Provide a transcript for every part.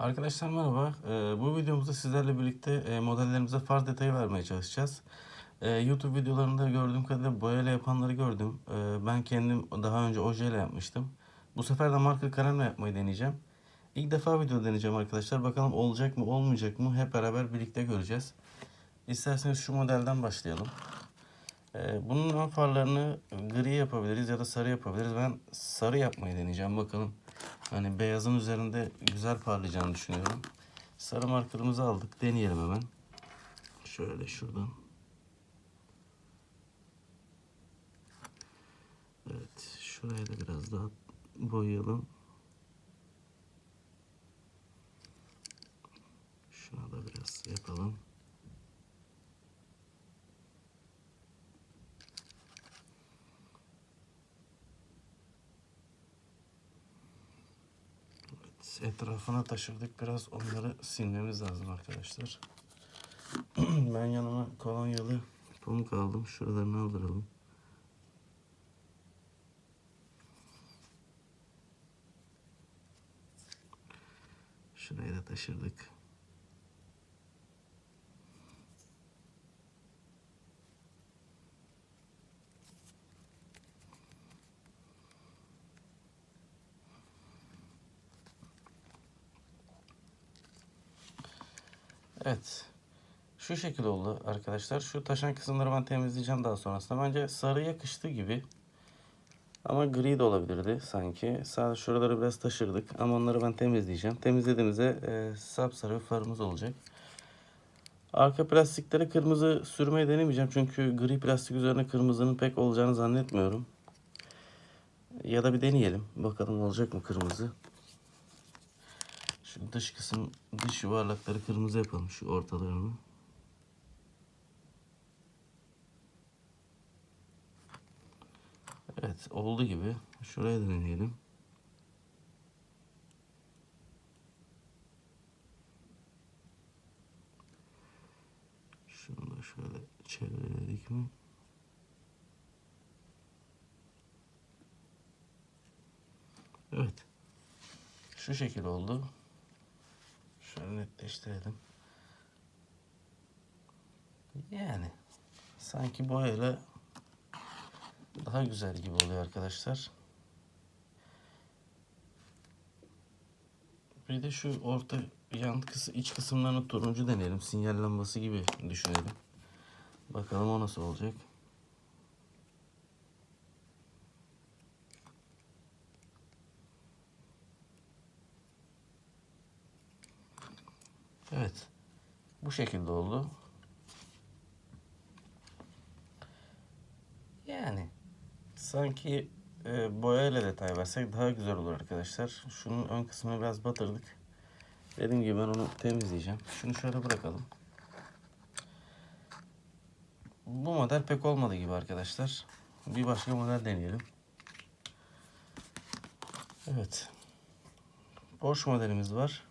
Arkadaşlar merhaba. Ee, bu videomuzda sizlerle birlikte e, modellerimize far detayı vermeye çalışacağız. Ee, YouTube videolarında gördüğüm kadarıyla boyayla yapanları gördüm. Ee, ben kendim daha önce ojeyle yapmıştım. Bu sefer de marker kalemle yapmayı deneyeceğim. İlk defa video deneyeceğim arkadaşlar. Bakalım olacak mı olmayacak mı hep beraber birlikte göreceğiz. İsterseniz şu modelden başlayalım. Ee, bunun ön farlarını gri yapabiliriz ya da sarı yapabiliriz. Ben sarı yapmayı deneyeceğim bakalım. Hani beyazın üzerinde güzel parlayacağını düşünüyorum. Sarı markerımızı aldık. Deneyelim hemen. Şöyle şuradan. Evet. Şuraya da biraz daha boyayalım. Şuna da biraz yapalım. Evet, etrafına taşırdık. Biraz onları silmemiz lazım arkadaşlar. ben yanıma kolonyalı pamuk aldım. Şuralarını aldıralım. Şurayı da taşırdık. Evet. Şu şekilde oldu arkadaşlar. Şu taşan kısımları ben temizleyeceğim daha sonrasında. Bence sarı yakıştı gibi. Ama gri de olabilirdi sanki. Sadece şuraları biraz taşırdık. Ama onları ben temizleyeceğim. Temizlediğimizde e, sapsarı bir farımız olacak. Arka plastiklere kırmızı sürmeyi denemeyeceğim. Çünkü gri plastik üzerine kırmızının pek olacağını zannetmiyorum. Ya da bir deneyelim. Bakalım olacak mı kırmızı. Şu dış kısım, dış yuvarlakları kırmızı yapalım şu ortalarını. Evet oldu gibi. Şuraya da deneyelim. Şunu da şöyle çevirdik mi? Evet. Şu şekil oldu. Şöyle netleştirelim. Yani sanki boyayla daha güzel gibi oluyor arkadaşlar. Bir de şu orta yan kısım, iç kısımlarını turuncu deneyelim. Sinyal lambası gibi düşünelim. Bakalım o nasıl olacak. Evet. Bu şekilde oldu. Yani sanki e, boyayla detay versek daha güzel olur arkadaşlar. Şunun ön kısmını biraz batırdık. Dediğim gibi ben onu temizleyeceğim. Şunu şöyle bırakalım. Bu model pek olmadı gibi arkadaşlar. Bir başka model deneyelim. Evet. Boş modelimiz var.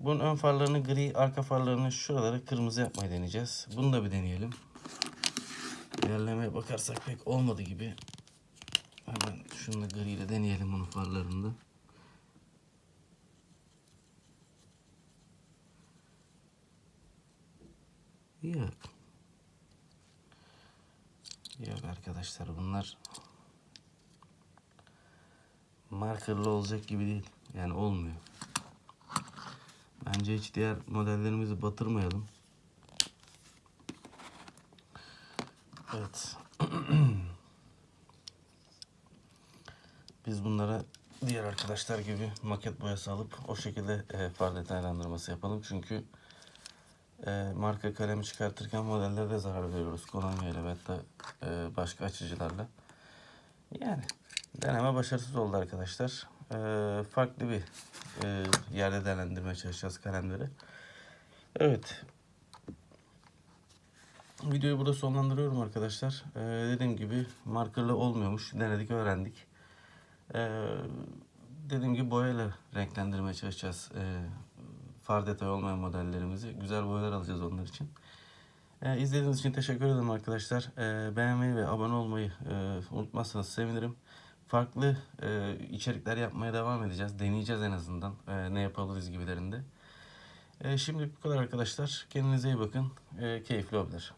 Bunun ön farlarını gri, arka farlarını şuraları kırmızı yapmayı deneyeceğiz. Bunu da bir deneyelim. İlerlemeye bakarsak pek olmadı gibi. Hemen şunu da gri ile deneyelim bunun farlarını da. Yok. Yok arkadaşlar bunlar markerlı olacak gibi değil. Yani olmuyor. Bence hiç diğer modellerimizi batırmayalım. Evet. Biz bunlara diğer arkadaşlar gibi maket boyası alıp o şekilde e, far detaylandırması yapalım. Çünkü e, marka kalemi çıkartırken modellere de zarar veriyoruz. Kolonya ile hatta e, başka açıcılarla. Yani deneme başarısız oldu arkadaşlar. E, farklı bir e, yerde değerlendirmeye çalışacağız kalemleri. Evet. Videoyu burada sonlandırıyorum arkadaşlar. Ee, dediğim gibi markerlı olmuyormuş. Denedik, öğrendik. Ee, dediğim gibi boyayla renklendirmeye çalışacağız. Ee, far detay olmayan modellerimizi. Güzel boyalar alacağız onlar için. Ee, izlediğiniz için teşekkür ederim arkadaşlar. Ee, beğenmeyi ve abone olmayı e, unutmazsanız sevinirim. Farklı e, içerikler yapmaya devam edeceğiz. Deneyeceğiz en azından e, ne yapabiliriz gibilerinde. E, şimdi bu kadar arkadaşlar. Kendinize iyi bakın. E, keyifli hobiler.